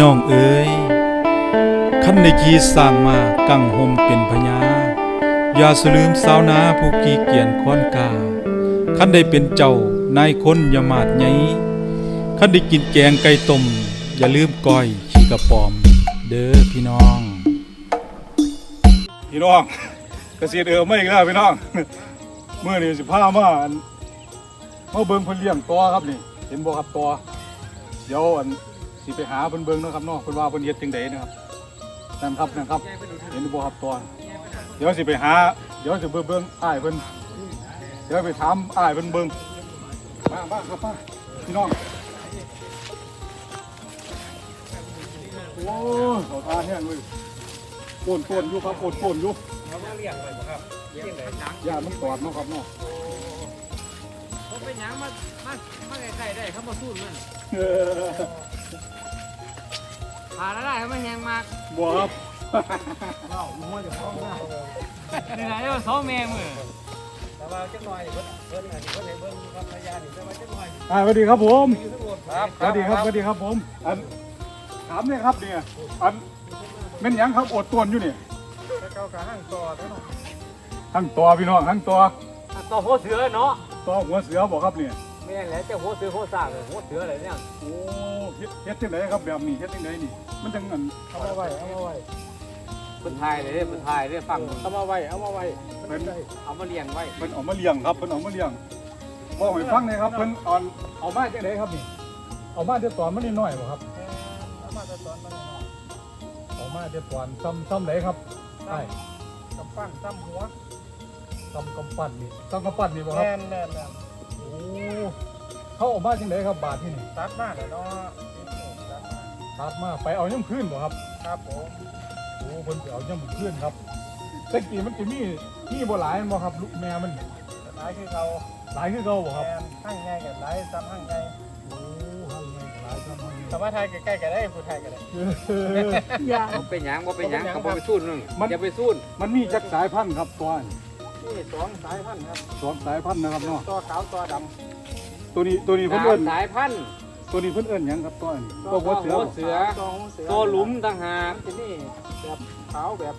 น้องเอ๋ยคันได้ขี่สร้างมากังหมเป็นพญาอย่าสลืมสาวนาผู้กีเกียนค้อนกาคันได้เป็นเจ้านายคนอย่ามาดไงคันได้กินแกงไก่ต้มอย่าลืมก้อยขี้กระปอม เด้อพี่น้อง พี่น้องเกษตรเออไม่อีกแล้วพี่น้องเมื่อนี้สิพามาอันมาเบิ่งเพิ่นเลี้ยงตัวครับนี่ เห็นบ่ครับตัวเดี๋ยวอัน สิไปหาเพิ่นเบิ่งเนาะครับเนาะเพิ่นว่าเพิ่นเฮ็ดจังไดนะครับนั่นครับนั่นครับ เห็นบ่ครับตัวเดี๋ยวสิไปหา เดี๋ยวสิไปเบิ่งอ้ายเพิ่นเดี๋ยวไปถามอ้ายเพิ่นเบิ่งมามาครับมาพี่น้องโอ้ยเขาทานแห้งเลยโคนโคนอยู่ครับโคนโคนอยู่เขาเลี้ยงไว้บ่ครับเลี้ยงไหนย่ามันตอดเนาะครับเนาะเขาเป็นหยังมามามาใกล้ๆได้เขามาสู้มัน ผ่านแล้วได้เขาไม่แหงมากบ่ครับนี่ไหนว่าสองแม่มือแต่ว่าจังหน่อยเพิ่นเพิ่นอันนี้เพิ่นให้เบิ่งครับระยะนี่แต่ว่าจังหน่อยอ่าสวัสดีครับผมอยู่ทั้งหมดสวัสดีครับสวัสดีครับผมอันถามเนี่ยครับเนี่ยอันแม่นหยังครับอดตวนอยู่นี่แต่เก่ากับห้างต่อเท่านั้นทั้งตัวพี่น้องทั้งตัวต่อหัวเสือเนาะตัวหัวเสือบ่ครับเนี่ย แม่นแหละเจ้าหัวเสือหัวสากเลยหัวเสืออะไรเนี่ยโอ้เฮ็ดเฮ็ดจังไดครับแบบนี้เฮ็ดจังไดนี่ มันจังอันเอามาไว้ เอามาไว้ เป็นไทยเลยเป็นไทยเลยฟังเอามาไว้ เอามาไว้เพิ่นเอามาเลี้ยงไว้เพิ่นเอามาเลี้ยงครับเพิ่นเอามาเลี้ยงบอกให้ฟังหน่อยครับเพิ่นเอาเอามาจังไดครับนี่เอามาเดี๋ยวตอนมันนิดหน่อยบ่ครับเอามาแต่ตอนมันน้อยเอามาเดี๋ยวตอนซ้ำซ้ำไหนครับใช่ๆกำปั้นซ้ำหัวซ้ำกำปั้นนี่ซ้ำกำปั้นนี่บ่ครับ แน่นแน่นแน่น โอ้เขาเออกมาจังไดครับบาทที่นี่ตัดมาแล้วเนาะตัดมาตัดมาไปเอาย่ำพื้นบ่ครับครับผมโอ้เพิ่นไปเอาย่ำพื้นครับแต่กี้มันจะมีมีบ่หลายแม่นบ่ครับลูกแม่มันหลายคือเขาหลายคือเก่าบ่ครับแน่นห้างใหญ่กับหลายซ้ำห้างใหญ่โอ้เฮาไงก็หลายซ้ำมันแต่ว่าไทยใกล้ๆกันได้ผู้ไทยกันได้อย่าเขาเป็นหยังว่าเป็นหยัง เขาบ่ไปสู้นึงมัน อย่าไปสู้ มันมีจักสายพันธุ์ครับตัวนี้ นี่สองสายพันธุ์ครับสองสายพันธุ์นะครับเนาะตัวขาวตัวดตัวนี้ตัวนี้เพิ่นสาเอิ้มนสายพันธุ์ตัวนี้เพิ่นเอิ้นหยังครับตัวนี้ำตัวหัวเสือหัวบ่เสือตัวหูเสือตัวหลุมต่างหากที่นี่แบบขาวแบบ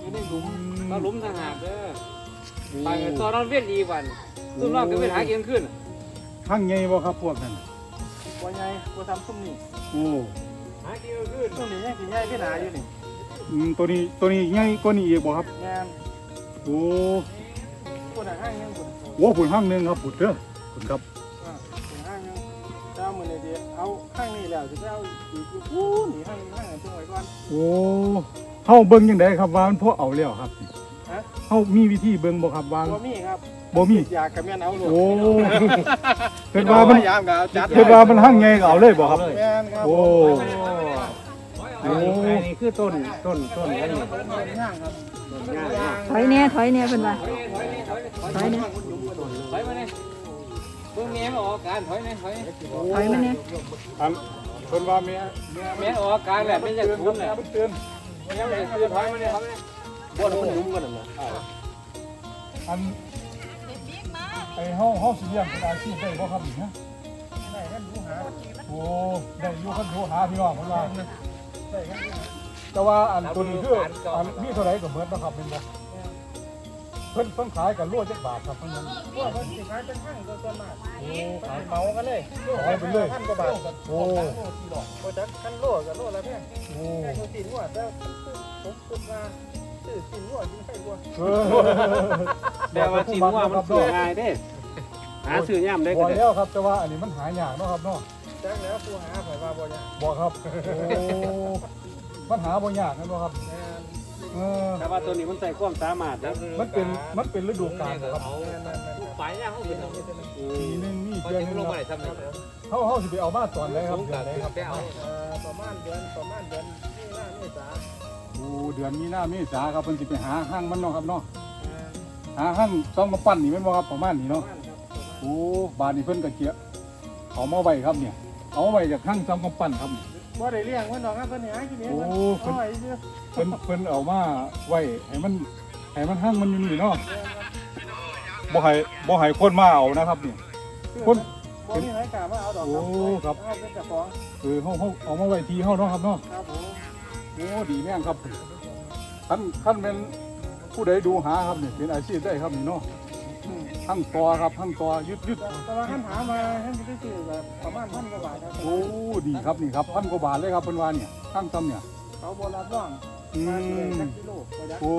อยู่ในหลุมตัวหลุมต่างหากเด้อไปตัวเราเวียนดีวันตัวเราก็เวียนหาเกินขึ้นข้างใหญ่บ่ครับพวกนั้นตัวใหญ่ตัวทำซุ้มนี่โอ้หากินขึ้นซุ้มนี่ยังสีใหญ่ขึ้นหนาอยู่นี่อืมตัวนี้ตัวนี้ใหญ่กว่านี้อีกบ่ครับงาน โอ้คนห้างยังคนโหผุนห้างหนึงครับผุนเด้อผุนครับคนห้างยังเจ้ามือในเดียเอาข้างนี้แล้วจะเอาอีกอู้หนีข้างข้างตรงไว้ก่อนโอ้เฮาเบิ่งจังไดครับว่ามันพอเอาแล้วครับฮะเฮามีวิธีเบิ่งบ่ครับว่าตัวมีครับบ่มีอยากกับแม่นเอาหลวโอ้เพิ่นว่ามันยามกับจัดเพิ่นว่ามันห้างใหญ่ก็เอาเลยบ่ครับแม่นครับโอ้โอ้นี่คือต้นต้นต้นอันนี้ย่างครับ ถอยเนี่ยถอยเนี่ยเป็นว่าถอยเนี่ยถอยมาเนี่ยเพิ่งแม่มาออกการถอยเนี่ยถอยถอยมาเนี่ยอันเพิ่นว่าแม่แม่แม่ออกการแบบไม่จะเตือนคคุ้รับมแม่เนี่ยเพิ่นเตือนยังไม่คือถอยมาเนี่ยถอยมาเนี่ยบ่อนมันยุ่มกันนะอันไอ้เฮาเฮาสิเลี้ยงเป็นอาชีพได้บ่ครับนี่ฮะได้ท่านรู้หาโอ้ได้อยู่คันโทรหาพี่น้องเพิ่นว่าได้ท่าน แต่ว่าอันตัวนี้คืออันมีเท่าไหร่ก็เหมือนนะครับเป็นบ่เพิ่นเพิ่นขายกันโลจักบาทครับเพิ่นนั้นพวกมันสิขายเป็นห้างตัวส่วนมากโอ้ขายเมากันเลยขายไปเลยพันกว่าบาทโอ้โอ้จักคันโลกับโลละแพงโอ้แพงกว่าสินหัวแต่ผมคิดว่าซื้อสินหัวกินไข่วัวเออแต่ว่าสินว่ามันซื้อง่ายเด้หาซื้อย่ำได้บ่ก็ได้แล้วครับแต่ว่าอันนี้มันหายากเนาะครับเนาะจักแล้วผู้หาไผว่าบ่ยากบ่ครับโอ้ มันหาบ่ยากนั่นบ่ครับแม่นเออแต่ว่าตัวนี้มันใส่ความสามารถนะมันเป็นมันเป็นฤดูกาลครับแม่นแม่นแม่นไปเนี่ยเขาเป็นปีหนึงมีเขาเดือนจะหนึงลงคมารับไหนทำเนี่ยเฮาเฮาสิไปเอามาตอนไหนครับเดือนไหนครับไปเอาเอ่อประมาณเดือนประมาณเดือนมีนาเมษาโอ้เดือนมีนาเมษาครับเพิ่นสิไปหาห้างมันเนาะครับเนาะแม่นหาห้างต้องมาปั้นนี่แม่นบ่ครับประมาณนี้ประเนาะมาณครับประมาณโอ้บาดนี้เพิ่นก็เกี่ยเอามาไว้ครับเนี่ย เอามาไว้จากห้างซ้ำกำปั้นครับ บ่ได้เลี้ยงเพิ่นดอกครับเพิ่นหากินเองโอ้เพิ่นเอาไว้ซื่อเพิ่นเพิ่นเอามาไว้ให้มันให้มันห้างมันอยู่นี่เนาะบ่ให้บ่ให้คนมาเอานะครับนี่ คนคบ่มีไหนกล้ามาเอาดอกโอ้ครับ เอาเป็นเจ้าของเออเฮาเฮาเอามาไว้ที่เฮาเนาะครับเนาะครับผมโอ้ดีแม่งครับท่านท่านเป็นผู้ใดดูหาครับนี่เป็นอาชีพได้ครับนี่เนาะอืม ทั้งตอครับทั้งตอยึดยึดแต่ว่าท่านหามาท่านจะได้ซื้อแบบประมาณพันกว่าบาทครับโอ้ดีครับนี่ครับพันกว่าบาทเลยครับเพิ่นว่าเนี่ยทั้งตำเนี่ยเขาบรับรองอืมาเลยมสักกิโลก็ได้โอ้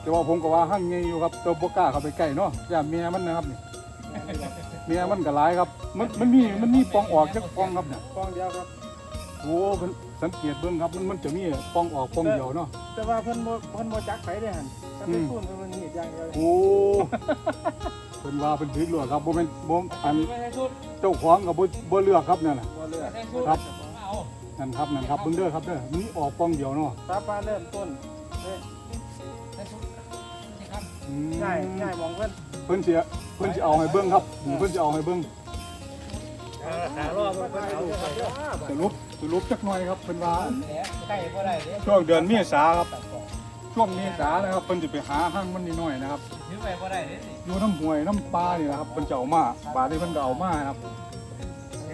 แต่ว่าผมก็ว่าหั่งไงอยู่ครับแต่บ่กล้าเข้าไปใกล้เนาะย่าเมียมันนะครับนี่เมียมันก็หลายครับ มันมันมีมันมีปองออกจักปองครับเนี่ยกองเดียวครับโอ้เพิ่นสังเกตเบิ่งครับมันมันจะมีปองออกปองเดียวเนาะแต่ว่าเพิ่นบ่เพิ่นบ่จักไผเด้หั่นถ้าเป็นทุนเพิ่นมีด อย่างเดียวโอ้เพิ่นว่าเพิ่นถือเลือกครับบ่แม่นบ่อันไม่ใช่ชุดเจ้าของก็บ่บ่เลือกครับนั่นน่ะบ่เลือกไม่ใช่ชุดครับ เอานั่นครับนั่นครับเบิ่งเด้อครับเด้อมีออกปองเดียวเนาะตาปลาเริ่มต้นเอ้ยใช่ชุดนี่ครับอืมง่ายง่ายมองเพิ่นเพิ่นสิเพิ่นสิเอาให้เบิ่งครับเพิ่นสิเอาให้เบิ่งขารอบมันเป็นเอาเด้อครับเด้อสรุปสรุปจักหน่อยครับเพิ่นว่าใกล้บ่ได้เด้ช่วงเดือนเมษาครับ ช่วงเมษานะครับเพิ่นสิไปหาห้างมันนิดหน่อยนะครับถือไปบ่ได้เด้นี่อยู่น้ำห้วยน้ำปลานี่นะครับเพิ่นจะเอามาบาดนี้เพิ่นก็เอามาครับ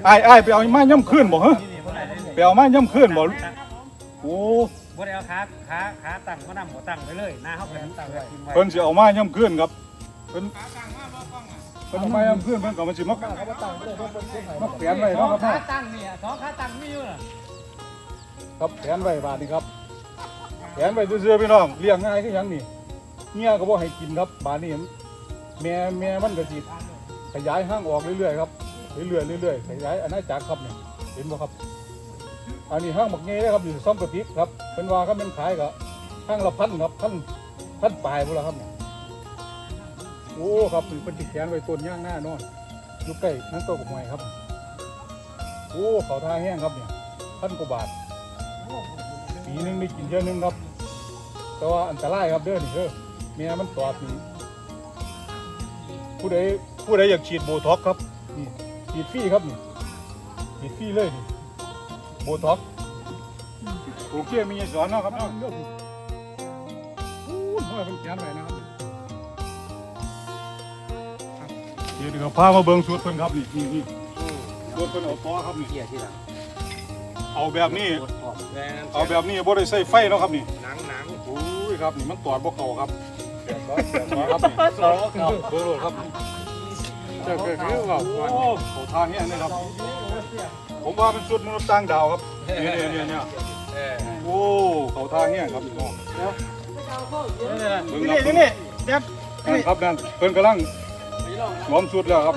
อ้ายอ้ายไปเอามาย่ำคืนบ่ฮะนี่นี่บ่ได้เด้นี่ไปเอามาย่ำคืนบ่โอ้บ่ได้เอาขาขาขาตั้งมานำบ่ตั้งไว้เลยหน้าเฮาเป็นตั้งไว้กินไว้เพิ่นสิเอามาย่ำคืนครับเพิ่นเพิ่นเอามาย่ำคืนเพิ่นก็มันสิมาเขาบ่ตั้งเลยเพิ่นเพิ่นสิให้มาแขวนไว้เนาะครับขาเนาะตั้งนี่สองขาตั้งมีอยู่น่ะครับแขวนไว้บาดนี้ครับ แขนไว้ซื่อๆพี่น้องเลี้ยงง่ายคือหยังนี่เมียก็บ่ให้กินครับบาดนี้แม่แม่มันก็สิขยายห้างออกเรื่อยๆครับเรื่อยๆเรื่อยๆขยายอาณาจักรครับเนี่ยเห็นบ่ครับ อันนี้ห้างบักเงี้ยครับอยู่ซ่อมกระติกครับเป็นว่าก็เป็นขายกับห้างละพันครับพันพันปลายพุ่นละครับเนี่ยโอ้ครับเป็นเป็นติดแขนไว้ต้นย่างหน้านอนอยู่ใกล้นั่นตัวกับหวยครับ โอ้เขาทาแห้งครับเนี่ยพันกว่าบาทปีหนึงได้กินเยอะนึงครับ แต่ว่าอันตรายครับเด้อนี่เด้อเมียมันตอดนี่ผู้ใดผู้ใดอยากฉีดโบท็อกซ์ครับนี่ฉีดฟรีครับนี่ฉีดฟรีเลยนี่โบท็อกซ์โอเคมีสอนเนาะครับเนาะอู้ยมันเป็นแขนไว้นะครับครับเดี๋ยวเดี๋ยวพามาเบิ่งสูตรเพิ่นครับนี่นี่นี่สูตรเพิ่นเอาต่อครับนี่เกียที่หลังเอาแบบนี้แม่นเอาแบบนี้บ่ได้ใส่ไฟเนาะครับนี่หนังหนังโอ้ย ครับนี่มันตอดบ่เข้าครับแบบบ่แบบบ่ครับนี่เบอร์โหลดครับเจ้าก็คือว่าโอ้เขาทางแห้งเลยครับ ผมว่าเป็นสุดมนุษย์ต่างดาวครับเนี่ยเนี่ยเนี่ยเนี่ยเออโอ้เขาทางแห้งครับพี่น้องนี่นี่นี่เด็บนั่นครับนั่นเพิ่นกำลังล้อมสุดแล้วครับ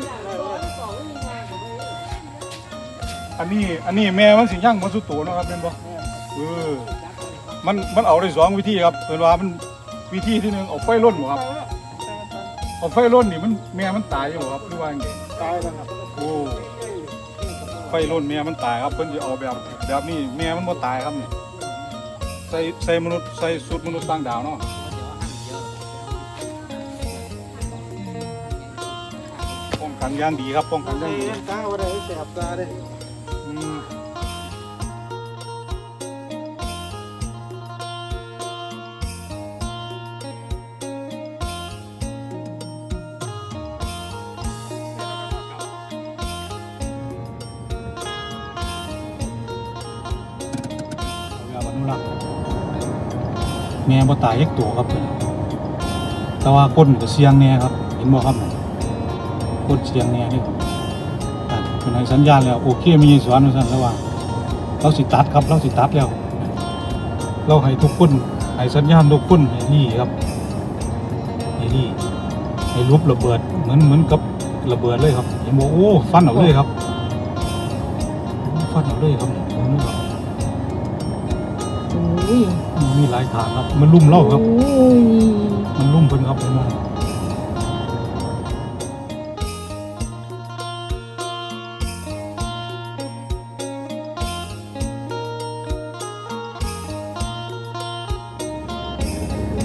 อันนี้อันนี้แม่มันสิย่างมันสุดโตเนาะครับเป็นบ่เออ มันมันเอาได้สองวิธีครับเพิ่นว่ามันวิธีที่หนึ่งเอาไฟล้นบ่ครับ เอาไฟล้นนี่มันแม่มันตายอยู่บ่ครับหรือว่าจังไงตายแล้วครับโอ้ไฟล้นแม่มันตายครับเพิ่นสิเอาแบบแบบนี้แม่มันบ่ตายครับนี่ใส่ใส่มนุษย์ใส่สุดมนุษย์ต่างดาวเนาะป้องกันอย่างดีครับป้องกันอย่างดี ตาบ่ได้แสบตาเด้อื บ่ตายยักตัวครับเพิ่นแต่ว่าคนก็เสียงแน่ครับ เห็นบ่ครับนั่นคนเสียงแน่นี่ครับอะเป็นให้สัญญาณแล้วโอเคมีสอนมาสั่นแล้วว่าเราสิตัดครับเราสิตัดแล้ว เราให้ทุกคนให้สัญญาณทุกคนให้นี่ครับให้นี่ให้รูประเบิดเหมือนเหมือนกับระเบิดเลยครับเห็นบอกโอ้ฟันเอาเลยครับฟันเอาเลยครับเห็นไหมครับโอ้ย มีหลายทางครับ มันลุ่มเล่าครับโอ้ยมันลุ่มเพิ่นครับเห็นไหม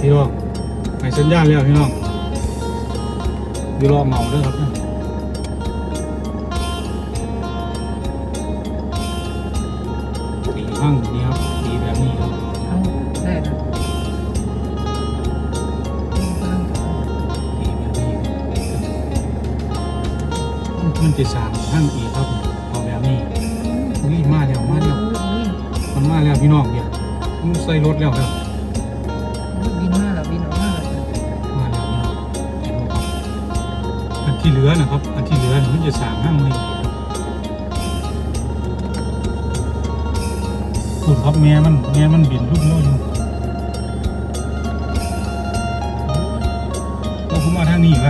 พี่น้องให้สัญญาณแล้วพี่น้องพี่รอเมาเด้วยครับนะตีห้างนี้ มันจะสร้างทั้งอีครับเอาแบบนี้นี่มาแล้วมาแล้วมันมาแล้วพี่น้องเนี่ยมันใส่รถแล้วครับบินมาแล้วบินออกมาแล้วมาแล้วพี่น้องอันที่เหลือนะครับ อันที่เหลือมันจะสร้างทั้งอีกคุณครับแม่มันแม่มันบินลุกง้ออยู่แล้วผมมาทางนี้ไหม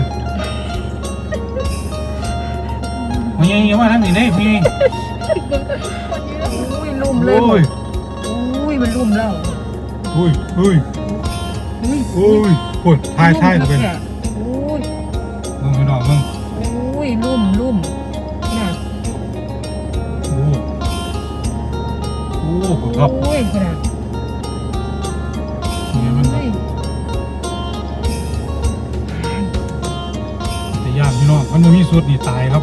ยายามมาทางนี้ได้พี่อุ้ยลุ่มเลยโอ้ยอุ้ยมันลุ่มแล้วอุ้ยอุ้ยอุ้ยอุ้ยปวดทายทายตัวเป็นอุ้ยมึงพี่น้องมึงอุ้ยลุ่มลุ่มน่ะโอ้โอ้ปวดครับอุ้ยขนาดเนี่ยมันอุ้ยแต่ยากพี่น้องมันบ่มีสุดนี่ตายครับ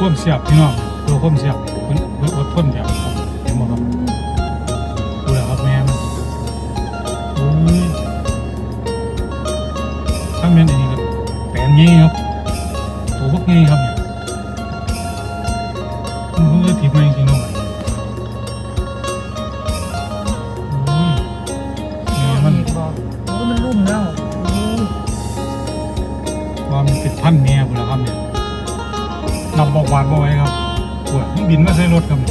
ความเสียบพี่น้องเพื่อความเสียบเพิ่นเพิ่นอดทนแบบครับเห็นบ่ครับดูแลครับแม่มันโอ้ยถ้าแม่นอันนี้ครับแปลนงี้ครับตัวพวกนี้ครับเนี่ยมันเพิ่งจะถีบมาจริงๆน้อง บินมาใส่รถครับ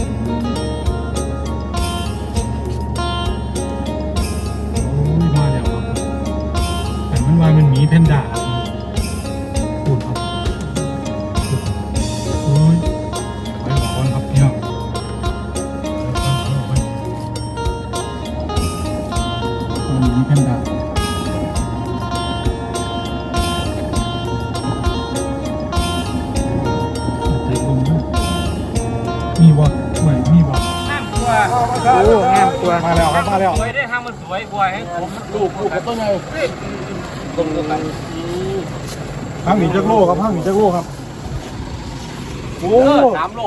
งามกว่ามาแล้วครับมาแล้วสวยได้ทางมันสวยกว่าให้ผมลูกลูกกับต้นไงตรงกันห้างหนีจักโลครับห้างหนีจักโลครับโอ้เออสามโล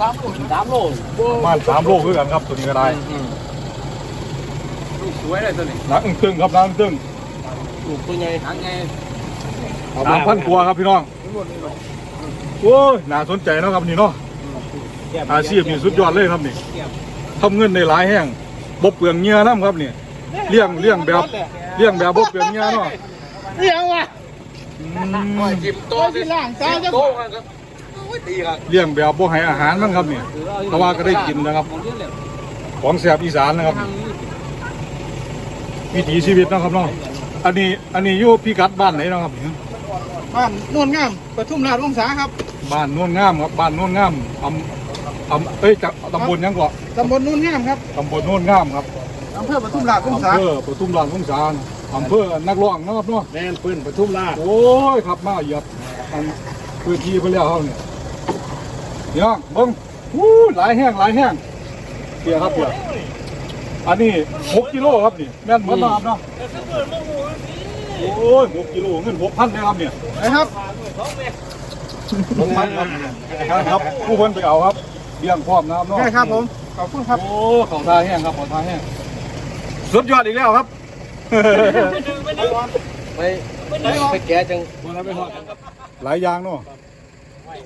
สามโลสามโลมาสามโลคือกันครับตัวนี้ก็ได้ลูกสวยเลยตัวนี้หนักอึ้งตึงครับหนักอึ้งตึงลูกตัวไงทางไงสามพันกว่าครับพี่น้องโอ้ยน่าสนใจเนาะครับนี่เนาะอาชีพนี่สุดยอดเลยครับนี่ ทำเงินในหลายแห่งบบเปลืองเงี้ยน้ำครับนี่เลี้ยงเลี้ยงแบบเลี้ยงแบบบบเปลืองเงี้ยเนาะเลี้ยงวะอืจิบโตตัวที่ล่างตาจะโตกันก็ตีกันมเลี้ยงแบบบ่ให้อาหารมันครับนี่แต่ว่าก็ได้กินนะครับ ของแสบอีสานนะครับ วิถีชีวิตเนาะครับเนาะอันนี้อันนี้อยู่พิกัดบ้านไหนเนาะครับบ้านนวลงามปทุมราชวงศาครับ บ้านโน่นงามครับบ้านโน่นงามอำ อำเอ้ยจะตำบลยังกว่าตำบลนวลงามครับตำบลโน่นงามครับอำเภอปทุมราชวงศาอำเภอปทุมราชวงศาอำเภอนักร้องเนาะครับเนาะแมนปืนปทุมราชโอ้ยครับมาเหยียบอันพื้นที่เพิ่นแล้วเขาเนี่ยเดี๋ยวเบิ่งอู้หลายแห้งหลายแห้งเปียครับเปียอันนี้หกกิโลครับนี่แม่นเหมือนน้ำเนาะโอ้ยหกกิโลเงินหกพันเลยครับเนี่ยนะครับลงมันครับครับผู้คนไปเอาครับ เลี้ยงพร้อมน้ำเนาะใช่ครับผม ขอบคุณครับ โอ้ของทาแห้งครับของทาแห้งสุดยอดอีกแล้วครับไปไปแกจังหลายอย่างเนาะ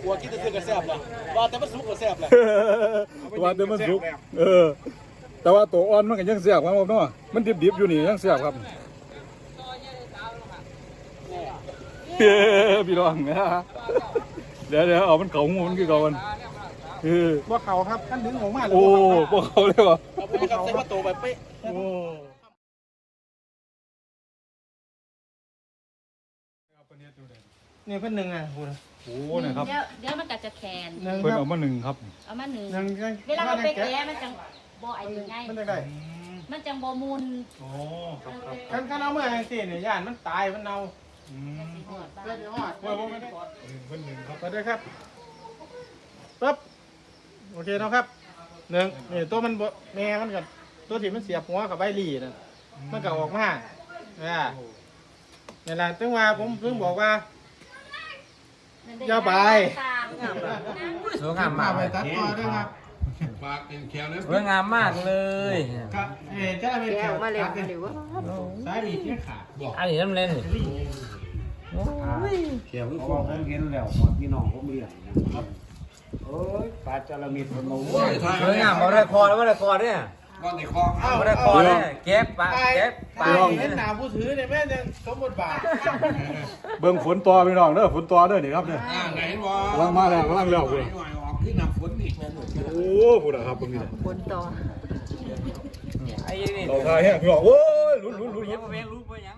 กลัวกินจะซื้อกระแซบเลยว่าแต่มันสุกกระแซบเลยตัวเดิมมันสุกเออ แต่ว่าตัวอ่อนมันก็ยังเสียบครับผมเนาะมันดิบๆอยู่นี่ยังเสียบครับเฮ้พี่น้องเดี๋ยวเดี๋ยวเอามันเขาหูมันคือเก่ากัน เออว่าเขาครับท่านดึงออกมาเลยโอ้พวกเขาเลยวะเอาไปครับใส่ประตูไปเป๊ะโอ้นี่เพิ่นหนึ่งอะคุณโหนะครับ เดี๋ยวเดี๋ยวมันก็จะแคนหนึ่งเพิ่นครับเอามาหนึ่งครับ เอามาหนึ่งหนึ่งยังเวลาเราไปแกะแกะมันจังบ่ไอ้นี่ไงมันได้ได้มันจังบ่มุนโอ้ครับครับคันคันเอาเมื่อไงสิเนี่ยย่านมันตายมันเน่าอืมสิหอดบ้าเพื่อนนจะหอดเพื่อนไม่ได้เพิ่นหนึ่งครับไปด้วยครับปึ๊บ โอเคเนาะครับหนึ่งนี่ตัวมันบ่แม่มันกับตัวที่มันเสียบหัวกับใบหลีน่ะมันก็ออกมาอ่านี่แหละถึงว่าผมเพิ่งบอกว่า อย่าไปตามสวยงามมากไปตัดต่อด้วยครับปากเป็นแควนะสวยงามมากเลยครับเอ้เจ้าเป็นแกแถอวอกมาเร็วตัดมาเร็วว่าสายมีที่ขาดอันนี้น้ำเล่นแควคือเพฟราะอว่างผมเห็นแล้วหมดพี่น้องผมเลี้ยงนะครับ โอ้ยปลาจาระมิดมันโอ้ยสวยงามเอาได้คอแล้วไม่ได้คอเนี่ยก้อนในคลองไม่ได้คอเนี่ยเก็บปลาตายเก็บปลาตายเห็นหนาผู้ถือเนี่ยแม่ยังสมบทบาทเบิ่งฝนต่อพี่น้องเด้อฝนต่อเด้อนี่ครับเนี่ยอ่าไหนวะกำลังมาแล้วกำลังแล้วหพุ่นน่อยออกขึ้นน้ำฝนอีกโอ้พุ่นน่ะครับเบิ่งนี่บนต่อไอ้นี่เราทายแห้งพี่น้องโอ้ยลุ้นลุ้นลุ้นยังไม่รู้ไปยัง